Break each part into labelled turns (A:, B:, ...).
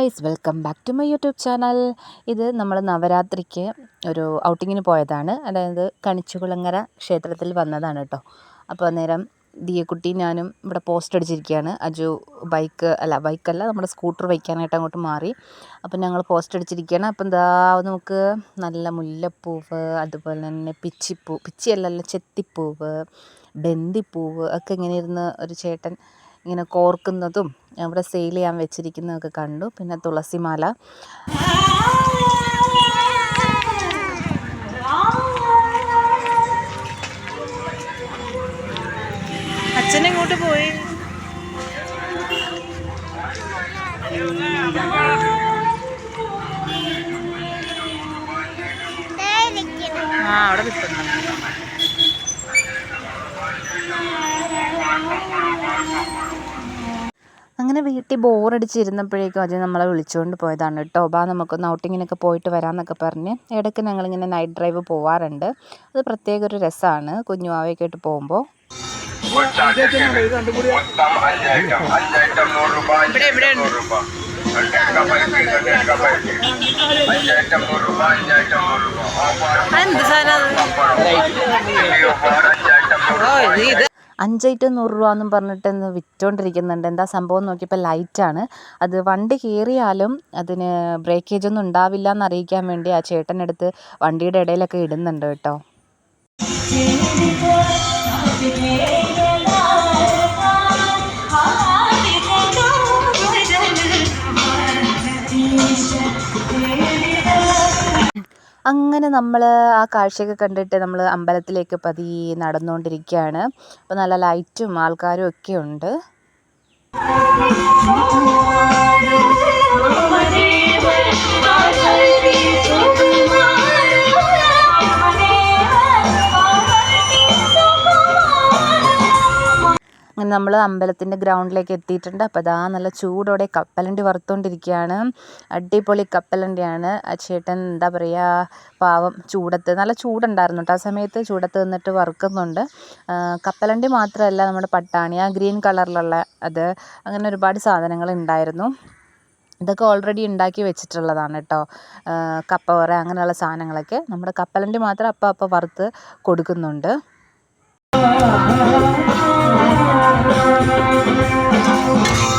A: Guys welcome back to my YouTube channel. ഇത് നമ്മൾ നവരാത്രിക്ക് ഒരു ഔട്ടിങ്ങിന് പോയതാണ്. അതായത് കണിച്ചുകുളങ്ങര ക്ഷേത്രത്തിൽ വന്നതാണ് കേട്ടോ അപ്പോൾ അന്നേരം ദിയക്കുട്ടി ഞാനും ഇവിടെ പോസ്റ്റ് അടിച്ചിരിക്കുകയാണ്. അജു ബൈക്ക് അല്ല ബൈക്കല്ല നമ്മുടെ സ്കൂട്ടർ വയ്ക്കാനായിട്ട് അങ്ങോട്ട് മാറി. അപ്പം ഞങ്ങൾ പോസ്റ്റ് അടിച്ചിരിക്കുകയാണ്. അപ്പം എന്താ നമുക്ക് നല്ല മുല്ലപ്പൂവ് അതുപോലെ തന്നെ പിച്ചിപ്പൂ പിച്ചിയല്ലല്ലോ ചെത്തിപ്പൂവ് ബന്ദിപ്പൂവ് ഒക്കെ ഇങ്ങനെ ഇരുന്ന് ഒരു ചേട്ടൻ ഇങ്ങനെ കോർക്കുന്നതും അവിടെ സെയിൽ ചെയ്യാൻ വെച്ചിരിക്കുന്നതൊക്കെ കണ്ടു. പിന്നെ തുളസിമാല.
B: അച്ഛൻ എങ്ങോട്ട് പോയി? ആ അവിടെ നിൽക്കുന്നു.
A: അങ്ങനെ വീട്ടിൽ ബോറടിച്ചിരുന്നപ്പോഴേക്കും അജയ് നമ്മളെ വിളിച്ചുകൊണ്ട് പോയതാണ് കേട്ടോ. ബാ നമുക്കൊന്ന് ഔട്ടിങ്ങിനൊക്കെ പോയിട്ട് വരാമെന്നൊക്കെ പറഞ്ഞ് ഇടയ്ക്ക് ഞങ്ങളിങ്ങനെ നൈറ്റ് ഡ്രൈവ് പോവാറുണ്ട്. അത് പ്രത്യേക ഒരു രസമാണ് കുഞ്ഞുവാവയൊക്കെ ആയിട്ട് പോകുമ്പോൾ
B: ഇവിടെ ഇവിടെ എന്ത് സാധനം ഇത്
A: അഞ്ചൈറ്റ് നൂറ് രൂപ എന്നും പറഞ്ഞിട്ട് ഇന്ന് വിറ്റുകൊണ്ടിരിക്കുന്നുണ്ട് എന്താ സംഭവം നോക്കിയപ്പോൾ ലൈറ്റാണ്. അത് വണ്ടി കയറിയാലും അതിന് ബ്രേക്കേജ് ഒന്നും ഉണ്ടാവില്ല എന്ന് അറിയിക്കാൻ വേണ്ടി ആ ചേട്ടനെടുത്ത് വണ്ടിയുടെ ഇടയിലൊക്കെ ഇടുന്നുണ്ട് കേട്ടോ. അങ്ങനെ നമ്മൾ ആ കാഴ്ചയൊക്കെ കണ്ടിട്ട് നമ്മൾ അമ്പലത്തിലേക്ക് പതിയെ നടന്നുകൊണ്ടിരിക്കുകയാണ് അപ്പോൾ നല്ല ലൈറ്റും ആൾക്കാരും ഒക്കെ ഉണ്ട് നമ്മൾ അമ്പലത്തിന്റെ ഗ്രൗണ്ടിലേക്ക് എത്തിയിട്ടുണ്ട്. അപ്പോൾ ദാ നല്ല ചൂടോടെ കപ്പലണ്ടി വറുത്തുകൊണ്ടിരിക്കുകയാണ് അടിപൊളി കപ്പലണ്ടിയാണ്. ആ ചേട്ടൻ എന്താ പറയുക പാവം ചൂടത്ത് നല്ല ചൂടുണ്ടായിരുന്നു കേട്ടോ ആ സമയത്ത്. ചൂടത്ത് നിന്നിട്ട് വറുക്കുന്നുണ്ട്. കപ്പലണ്ടി മാത്രമല്ല നമ്മുടെ പട്ടാണി ആ ഗ്രീൻ കളറിലുള്ള അത്. അങ്ങനെ ഒരുപാട് സാധനങ്ങൾ ഉണ്ടായിരുന്നു. ഇതൊക്കെ ഓൾറെഡി ഉണ്ടാക്കി വെച്ചിട്ടുള്ളതാണ് കേട്ടോ. കപ്പ വറ അങ്ങനെയുള്ള സാധനങ്ങളൊക്കെ നമ്മുടെ കപ്പലണ്ടി മാത്രം അപ്പം അപ്പം വറുത്ത് കൊടുക്കുന്നുണ്ട്.
B: Thank you.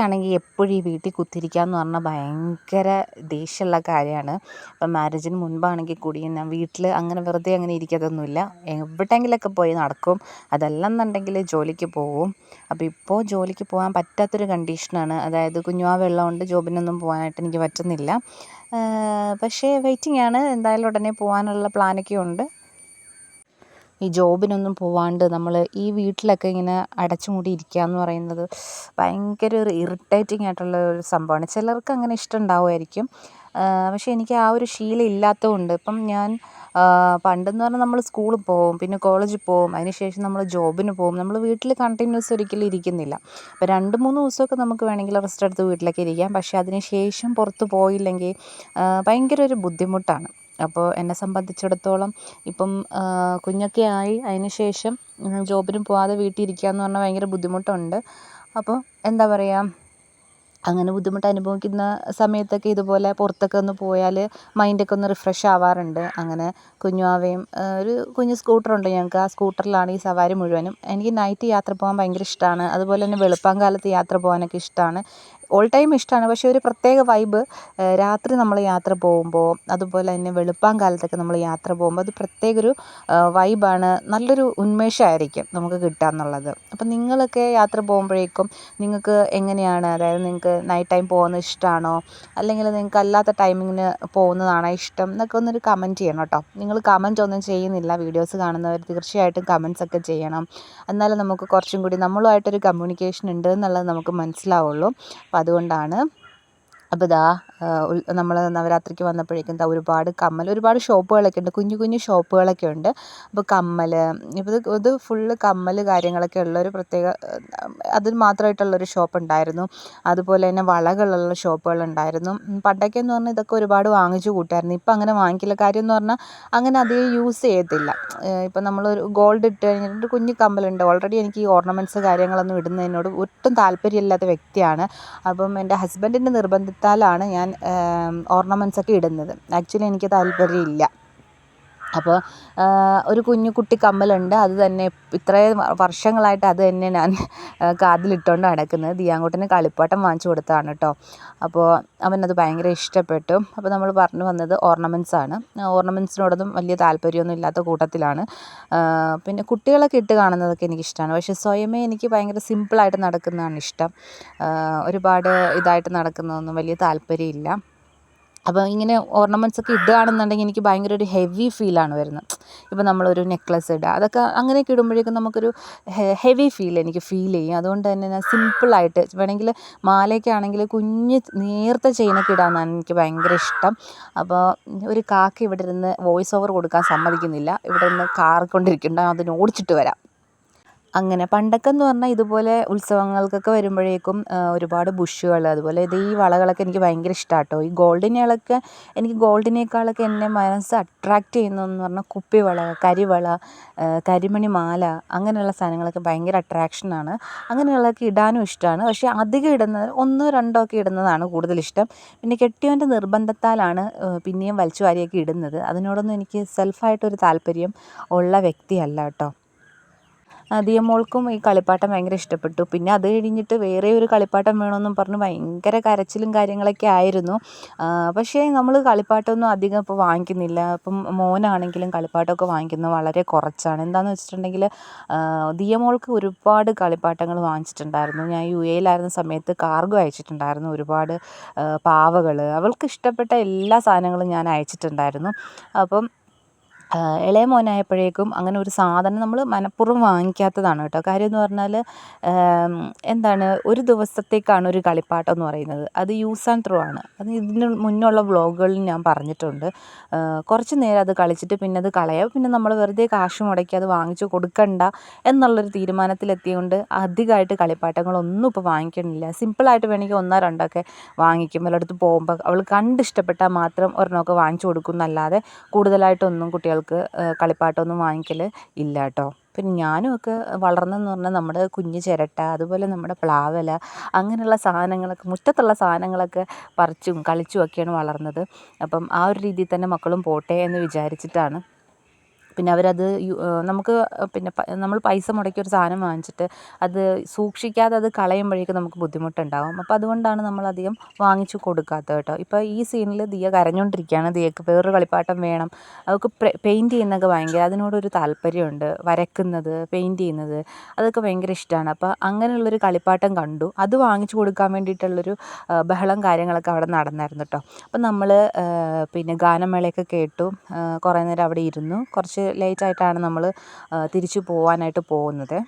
A: എനിക്കാണെങ്കിൽ എപ്പോഴും ഈ വീട്ടിൽ കുത്തിയിരിക്കുക എന്ന് പറഞ്ഞാൽ ഭയങ്കര ദേഷ്യമുള്ള കാര്യമാണ്. ഇപ്പം മാരേജിന് മുൻപാണെങ്കിൽ കൂടി ഞാൻ വീട്ടിൽ അങ്ങനെ വെറുതെ അങ്ങനെ ഇരിക്കത്തൊന്നുമില്ല എവിടെയെങ്കിലുമൊക്കെ പോയി നടക്കും. അതല്ലെന്നുണ്ടെങ്കിൽ ജോലിക്ക് പോവും. അപ്പോൾ ഇപ്പോൾ ജോലിക്ക് പോകാൻ പറ്റാത്തൊരു കണ്ടീഷനാണ് അതായത് കുഞ്ഞുവാവ വെള്ളമുണ്ട് ജോബിനൊന്നും പോകാനായിട്ട് എനിക്ക് പറ്റുന്നില്ല. പക്ഷേ വെയിറ്റിംഗ് ആണ്. എന്തായാലും ഉടനെ പോകാനുള്ള പ്ലാനൊക്കെ ഉണ്ട്. ഈ ജോബിനൊന്നും പോവാണ്ട് നമ്മൾ ഈ വീട്ടിലൊക്കെ ഇങ്ങനെ അടച്ചുമൂടി ഇരിക്കുക എന്ന് പറയുന്നത് ഭയങ്കര ഒരു ഇറിറ്റേറ്റിംഗ് ആയിട്ടുള്ള ഒരു സംഭവമാണ് ചിലർക്ക് അങ്ങനെ ഇഷ്ടം ഉണ്ടാവുമായിരിക്കും പക്ഷേ എനിക്ക് ആ ഒരു ശീലം ഇല്ലാത്തതുകൊണ്ട് ഇപ്പം ഞാൻ പണ്ടെന്ന് പറഞ്ഞാൽ നമ്മൾ സ്കൂളിൽ പോവും പിന്നെ കോളേജിൽ പോവും അതിന് ശേഷം നമ്മൾ ജോബിന് പോവും നമ്മൾ വീട്ടിൽ കണ്ടിന്യൂസ് ഒരിക്കലും ഇരിക്കുന്നില്ല. അപ്പോൾ രണ്ട് മൂന്ന് ദിവസമൊക്കെ നമുക്ക് വേണമെങ്കിൽ റെസ്റ്റ് എടുത്ത് വീട്ടിലൊക്കെ ഇരിക്കാം. പക്ഷേ അതിന് ശേഷം പുറത്ത് പോയില്ലെങ്കിൽ ഭയങ്കര ഒരു ബുദ്ധിമുട്ടാണ്. അപ്പോൾ എന്നെ സംബന്ധിച്ചിടത്തോളം ഇപ്പം കുഞ്ഞൊക്കെ ആയി അതിന് ശേഷം ജോബിന് പോവാതെ വീട്ടിൽ ഇരിക്കുക എന്ന് പറഞ്ഞാൽ ഭയങ്കര ബുദ്ധിമുട്ടുണ്ട്. അപ്പോൾ എന്താ പറയുക അങ്ങനെ ബുദ്ധിമുട്ട് അനുഭവിക്കുന്ന സമയത്തൊക്കെ ഇതുപോലെ പുറത്തൊക്കെ ഒന്ന് പോയാൽ മൈൻഡൊക്കെ ഒന്ന് റിഫ്രഷ് ആവാറുണ്ട്. അങ്ങനെ കുഞ്ഞുവാവയും ഒരു കുഞ്ഞു സ്കൂട്ടറുണ്ട് ഞങ്ങൾക്ക്. ആ സ്കൂട്ടറിലാണ് ഈ സവാരി മുഴുവനും. എനിക്ക് നൈറ്റ് യാത്ര പോകാൻ ഭയങ്കര ഇഷ്ടമാണ്. അതുപോലെ തന്നെ വെളുപ്പാൻ വെളുപ്പാങ്കാലത്ത് യാത്ര പോകാനൊക്കെ ഇഷ്ടമാണ്. ഓൾ ടൈം ഇഷ്ടമാണ് പക്ഷേ ഒരു പ്രത്യേക വൈബ് രാത്രി നമ്മൾ യാത്ര പോകുമ്പോൾ അതുപോലെ തന്നെ വെളുപ്പാൻ കാലത്തൊക്കെ നമ്മൾ യാത്ര പോകുമ്പോൾ അത് പ്രത്യേക ഒരു വൈബാണ് നല്ലൊരു ഉന്മേഷമായിരിക്കും നമുക്ക് കിട്ടുക എന്നുള്ളത്. അപ്പം നിങ്ങളൊക്കെ യാത്ര പോകുമ്പോഴേക്കും നിങ്ങൾക്ക് എങ്ങനെയാണ്? അതായത് നിങ്ങൾക്ക് നൈറ്റ് ടൈം പോകുന്നത് ഇഷ്ടമാണോ അല്ലെങ്കിൽ നിങ്ങൾക്ക് അല്ലാത്ത ടൈമിങ്ങിന് പോകുന്നതാണോ ഇഷ്ടം? എന്നൊക്കെ ഒന്നൊരു കമന്റ് ചെയ്യണം കേട്ടോ. നിങ്ങൾ കമന്റ് ഒന്നും ചെയ്യുന്നില്ല. വീഡിയോസ് കാണുന്നവർ തീർച്ചയായിട്ടും കമൻസ് ഒക്കെ ചെയ്യണം. എന്നാലും നമുക്ക് കുറച്ചും കൂടി നമ്മളുമായിട്ടൊരു കമ്മ്യൂണിക്കേഷൻ ഉണ്ട് എന്നുള്ളത് നമുക്ക് മനസ്സിലാവുള്ളൂ. അപ്പം അതുകൊണ്ടാണ്. അപ്പോൾ ഇതാ നമ്മൾ നവരാത്രിക്ക് വന്നപ്പോഴേക്കും ദാ ഒരുപാട് കമ്മൽ ഒരുപാട് ഷോപ്പുകളൊക്കെ ഉണ്ട്. കുഞ്ഞു കുഞ്ഞു ഷോപ്പുകളൊക്കെ ഉണ്ട്. അപ്പോൾ കമ്മൽ ഇപ്പോൾ ഇത് ഫുള്ള് കമ്മൽ കാര്യങ്ങളൊക്കെ ഉള്ള ഒരു പ്രത്യേക അതിന് മാത്രമായിട്ടുള്ളൊരു ഷോപ്പ് ഉണ്ടായിരുന്നു. അതുപോലെ തന്നെ വളകളുള്ള ഷോപ്പുകൾ ഉണ്ടായിരുന്നു. പണ്ടൊക്കെ എന്ന് പറഞ്ഞാൽ ഇതൊക്കെ ഒരുപാട് വാങ്ങിച്ചു കൂട്ടായിരുന്നു. ഇപ്പം അങ്ങനെ വാങ്ങിക്കില്ല. കാര്യം എന്ന് പറഞ്ഞാൽ അങ്ങനെ അധികം യൂസ് ചെയ്യത്തില്ല. ഇപ്പം നമ്മളൊരു ഗോൾഡ് ഇട്ട് കഴിഞ്ഞിട്ട് കുഞ്ഞു കമ്മലുണ്ട് ഓൾറെഡി എനിക്ക് ഈ ഓർണമെന്റ്സ് കാര്യങ്ങളൊന്നും ഇടുന്നതിനോട് ഒട്ടും താല്പര്യമില്ലാത്ത വ്യക്തിയാണ്. അപ്പം എന്റെ ഹസ്ബൻഡിന്റെ നിർബന്ധത്താലാണ് ഞാൻ ഓർണമെന്റ്സ് ഒക്കെ ഇടുന്നത്. ആക്ച്വലി എനിക്ക് താല്പര്യമില്ല. അപ്പോൾ ഒരു കുഞ്ഞു കുട്ടി കമ്മലുണ്ട്. അത് തന്നെ ഇത്രയും വർഷങ്ങളായിട്ട് അത് തന്നെ ഞാൻ കാതിലിട്ടുകൊണ്ട് നടക്കുന്നത്. ദിയാങ്കുട്ടന് കളിപ്പാട്ടം വാങ്ങിച്ചു കൊടുത്തതാണ് കേട്ടോ അപ്പോൾ അവനത് ഭയങ്കര ഇഷ്ടപ്പെട്ടു. അപ്പോൾ നമ്മൾ പറഞ്ഞു വന്നത് ഓർണമെന്റ്സ് ആണ്. വലിയ താല്പര്യമൊന്നും ഇല്ലാത്ത കൂട്ടത്തിലാണ്. പിന്നെ കുട്ടികളൊക്കെ ഇട്ട് കാണുന്നതൊക്കെ എനിക്കിഷ്ടമാണ് പക്ഷേ സ്വയമേ എനിക്ക് ഭയങ്കര സിമ്പിളായിട്ട് നടക്കുന്നതാണ് ഇഷ്ടം. ഒരുപാട് ഇതായിട്ട് നടക്കുന്നതൊന്നും വലിയ താല്പര്യമില്ല. അപ്പോൾ ഇങ്ങനെ ഓർണമെന്റ്സ് ഒക്കെ ഇടുകയാണെന്നുണ്ടെങ്കിൽ എനിക്ക് ഭയങ്കര ഒരു ഹെവി ഫീലാണ് വരുന്നത്. ഇപ്പോൾ നമ്മളൊരു നെക്ലസ് ഇടുക. അതൊക്കെ അങ്ങനെയൊക്കെ ഇടുമ്പോഴേക്കും നമുക്കൊരു ഹെവി ഫീൽ എനിക്ക് ഫീൽ ചെയ്യും. അതുകൊണ്ട് തന്നെ ഞാൻ സിമ്പിളായിട്ട് വേണമെങ്കിൽ മാലയൊക്കെ ആണെങ്കിൽ കുഞ്ഞ് നേർത്ത ചെയിനൊക്കെ ഇടാമെന്നാണ് എനിക്ക് ഭയങ്കര ഇഷ്ടം. അപ്പോൾ ഒരു കാക്ക ഇവിടെ ഇരുന്ന് വോയിസ് ഓവർ കൊടുക്കാൻ സമ്മതിക്കുന്നില്ല. ഇവിടെ നിന്ന് കാറിക്കൊണ്ടിരിക്കുന്നുണ്ട്. അതിന് ഓടിച്ചിട്ട് വരാം. അങ്ങനെ പണ്ടൊക്കെ എന്ന് പറഞ്ഞാൽ ഇതുപോലെ ഉത്സവങ്ങൾക്കൊക്കെ വരുമ്പോഴേക്കും ഒരുപാട് ബുഷുകൾ അതുപോലെ ഇത് ഈ വളകളൊക്കെ എനിക്ക് ഭയങ്കര ഇഷ്ടമാണ് കേട്ടോ ഈ ഗോൾഡിനേളൊക്കെ എനിക്ക് ഗോൾഡിനേക്കാളൊക്കെ എന്നെ മനസ്സ് അട്രാക്റ്റ് ചെയ്യുന്നതെന്ന് പറഞ്ഞാൽ കുപ്പിവള കരിവള കരിമണി മാല അങ്ങനെയുള്ള സാധനങ്ങളൊക്കെ ഭയങ്കര അട്രാക്ഷനാണ് അങ്ങനെയുള്ളതൊക്കെ ഇടാനും ഇഷ്ടമാണ് പക്ഷേ അധികം ഇടുന്നത് ഒന്നോ രണ്ടോ ഒക്കെ ഇടുന്നതാണ് കൂടുതൽ ഇഷ്ടം. പിന്നെ കെട്ടിയവന്റെ നിർബന്ധത്താലാണ് പിന്നെയും വലിച്ചു വാരിയൊക്കെ ഇടുന്നത്. അതിനോടൊന്നും എനിക്ക് സെൽഫായിട്ടൊരു താല്പര്യം ഉള്ള വ്യക്തിയല്ല കേട്ടോ. ദിയമോൾക്കും ഈ കളിപ്പാട്ടം ഭയങ്കര ഇഷ്ടപ്പെട്ടു. പിന്നെ അത് കഴിഞ്ഞിട്ട് വേറെ ഒരു കളിപ്പാട്ടം വേണമെന്നും പറഞ്ഞ് ഭയങ്കര കരച്ചിലും കാര്യങ്ങളൊക്കെ ആയിരുന്നു. പക്ഷേ നമ്മൾ കളിപ്പാട്ടമൊന്നും അധികം ഇപ്പോൾ വാങ്ങിക്കുന്നില്ല. ഇപ്പം മോനാണെങ്കിലും കളിപ്പാട്ടമൊക്കെ വാങ്ങിക്കുന്നത് വളരെ കുറച്ചാണ്. എന്താണെന്ന് വെച്ചിട്ടുണ്ടെങ്കിൽ ദിയമോൾക്ക് ഒരുപാട് കളിപ്പാട്ടങ്ങൾ വാങ്ങിച്ചിട്ടുണ്ടായിരുന്നു. ഞാൻ യു എയിലായിരുന്ന സമയത്ത് കാർഗോ അയച്ചിട്ടുണ്ടായിരുന്നു ഒരുപാട് പാവകൾ അവൾക്ക് ഇഷ്ടപ്പെട്ട എല്ലാ സാധനങ്ങളും ഞാൻ അയച്ചിട്ടുണ്ടായിരുന്നു. അപ്പം ഇളയ മോനായപ്പോഴേക്കും അങ്ങനെ ഒരു സാധനം നമ്മൾ മനഃപൂർവം വാങ്ങിക്കാത്തതാണ് കേട്ടോ. കാര്യം എന്ന് പറഞ്ഞാൽ എന്താണ് ഒരു ദിവസത്തേക്കാണ് ഒരു കളിപ്പാട്ടം എന്ന് പറയുന്നത്. അത് യൂസ് ആൻഡ് ത്രൂ ആണ്. അത് ഇതിന് മുന്നുള്ള വ്ളോഗുകളിൽ ഞാൻ പറഞ്ഞിട്ടുണ്ട്. കുറച്ച് നേരം അത് കളിച്ചിട്ട് പിന്നെ അത് കളയാം. പിന്നെ നമ്മൾ വെറുതെ കാശ് മുടക്കി അത് വാങ്ങിച്ചു കൊടുക്കണ്ട എന്നുള്ളൊരു തീരുമാനത്തിലെത്തിയതുകൊണ്ട് അധികമായിട്ട് കളിപ്പാട്ടങ്ങളൊന്നും ഇപ്പോൾ വാങ്ങിക്കണില്ല. സിമ്പിളായിട്ട് വേണമെങ്കിൽ ഒന്നോ രണ്ടോ ഒക്കെ വാങ്ങിക്കും. വല്ലയിടത്ത് പോകുമ്പോൾ അവൾ കണ്ടിഷ്ടപ്പെട്ടാൽ മാത്രം ഒരെണ്ണമൊക്കെ വാങ്ങിച്ചു കൊടുക്കും എന്നല്ലാതെ കൂടുതലായിട്ടൊന്നും കുട്ടികൾ കുട്ടികൾക്ക് കളിപ്പാട്ടമൊന്നും വാങ്ങിക്കൽ ഇല്ല കേട്ടോ പിന്നെ ഞാനും ഒക്കെ വളർന്നതെന്ന് പറഞ്ഞാൽ നമ്മുടെ കുഞ്ഞ് ചിരട്ട അതുപോലെ നമ്മുടെ പ്ലാവല അങ്ങനെയുള്ള സാധനങ്ങളൊക്കെ മുറ്റത്തുള്ള സാധനങ്ങളൊക്കെ പറിച്ചും കളിച്ചും ഒക്കെയാണ് വളർന്നത്. അപ്പം ആ ഒരു രീതിയിൽ തന്നെ മക്കളും പോട്ടെ എന്ന് വിചാരിച്ചിട്ടാണ് പിന്നെ അവരത് നമുക്ക് പിന്നെ നമ്മൾ പൈസ മുടക്കി ഒരു സാധനം വാങ്ങിച്ചിട്ട് അത് സൂക്ഷിക്കാതെ അത് കളയുമ്പോഴേക്കും നമുക്ക് ബുദ്ധിമുട്ടുണ്ടാകും അപ്പോൾ അതുകൊണ്ടാണ് നമ്മൾ അധികം വാങ്ങിച്ചു കൊടുക്കാത്തത് കേട്ടോ. ഇപ്പോൾ ഈ സീനിൽ ദിയ കരഞ്ഞുകൊണ്ടിരിക്കുകയാണ് ദിയക്ക് വേറൊരു കളിപ്പാട്ടം വേണം. അവൾക്ക് പെയിന്റ് ചെയ്യുന്നതൊക്കെ ഭയങ്കര അതിനോടൊരു താല്പര്യമുണ്ട്. വരയ്ക്കുന്നത് പെയിന്റ് ചെയ്യുന്നത് അതൊക്കെ ഭയങ്കര ഇഷ്ടമാണ് അപ്പോൾ അങ്ങനെയുള്ളൊരു കളിപ്പാട്ടം കണ്ടു. അത് വാങ്ങിച്ചു കൊടുക്കാൻ വേണ്ടിയിട്ടുള്ളൊരു ബഹളം കാര്യങ്ങളൊക്കെ അവിടെ നടന്നായിരുന്നു കേട്ടോ. അപ്പോൾ നമ്മൾ പിന്നെ ഗാനമേളയൊക്കെ കേട്ടു. കുറേ നേരം അവിടെ ഇരുന്നു. കുറച്ച് ലേറ്റായിട്ടാണ് നമ്മൾ തിരിച്ചു പോവാനായിട്ട് പോകുന്നത്.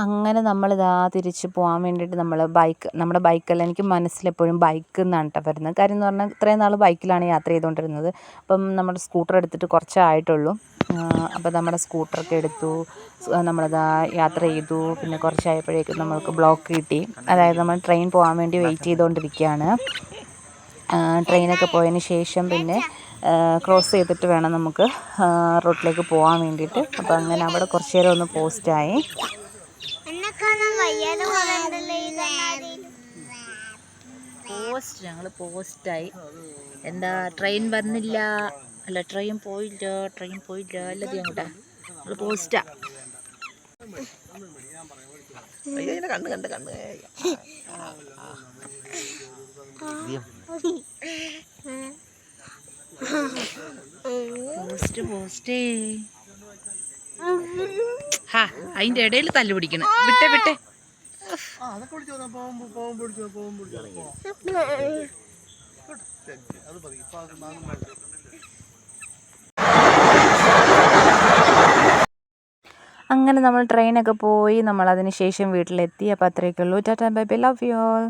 A: അങ്ങനെ നമ്മളിതാ തിരിച്ച് പോകാൻ വേണ്ടിയിട്ട് നമ്മൾ ബൈക്ക് നമ്മുടെ ബൈക്കല്ല എനിക്ക് മനസ്സിലെപ്പോഴും ബൈക്ക് എന്നാണ് കേട്ടോ വരുന്നത്. കാര്യം എന്ന് പറഞ്ഞാൽ ഇത്രയും നാൾ ബൈക്കിലാണ് യാത്ര ചെയ്തുകൊണ്ടിരുന്നത് അപ്പം നമ്മുടെ സ്കൂട്ടർ എടുത്തിട്ട് കുറച്ചായിട്ടുള്ളൂ. അപ്പോൾ നമ്മുടെ സ്കൂട്ടറൊക്കെ എടുത്തു. നമ്മളിതാ യാത്ര ചെയ്തു. പിന്നെ കുറച്ചായപ്പോഴേക്കും നമ്മൾക്ക് ബ്ലോക്ക് കിട്ടി. അതായത് നമ്മൾ ട്രെയിൻ പോകാൻ വേണ്ടി വെയിറ്റ് ചെയ്തുകൊണ്ടിരിക്കുകയാണ് ട്രെയിനൊക്കെ പോയതിന് ശേഷം പിന്നെ ക്രോസ് ചെയ്തിട്ട് വേണം നമുക്ക് റോട്ടിലേക്ക് പോകാൻ വേണ്ടിയിട്ട്. അപ്പോൾ അങ്ങനെ അവിടെ കുറച്ച് നേരം ഒന്ന് പോസ്റ്റായി. പോസ്റ്റ് ഞങ്ങൾ പോസ്റ്റായി എന്താ ട്രെയിൻ വന്നില്ല. അല്ല ട്രെയിൻ പോയില്ല ട്രെയിൻ പോയില്ല. അല്ലത് അങ്ങോട്ടാ ഞങ്ങൾ പോസ്റ്റാ
B: കണ്ണ് കണ്ട് കണ്ണ്.
A: പോസ്റ്റ് പോസ്റ്റേ ഹാ അതിന്റെ ഇടയിൽ തല്ലുപിടിക്കണം വിട്ടെ വിട്ടെ. വിട്ടെ അങ്ങനെ നമ്മൾ ട്രെയിനൊക്കെ പോയി നമ്മൾ അതിന് ശേഷം വീട്ടിലെത്തി. അപ്പോൾ അത്രയൊക്കെ ഉള്ളൂ. Tata bye bye. Love you all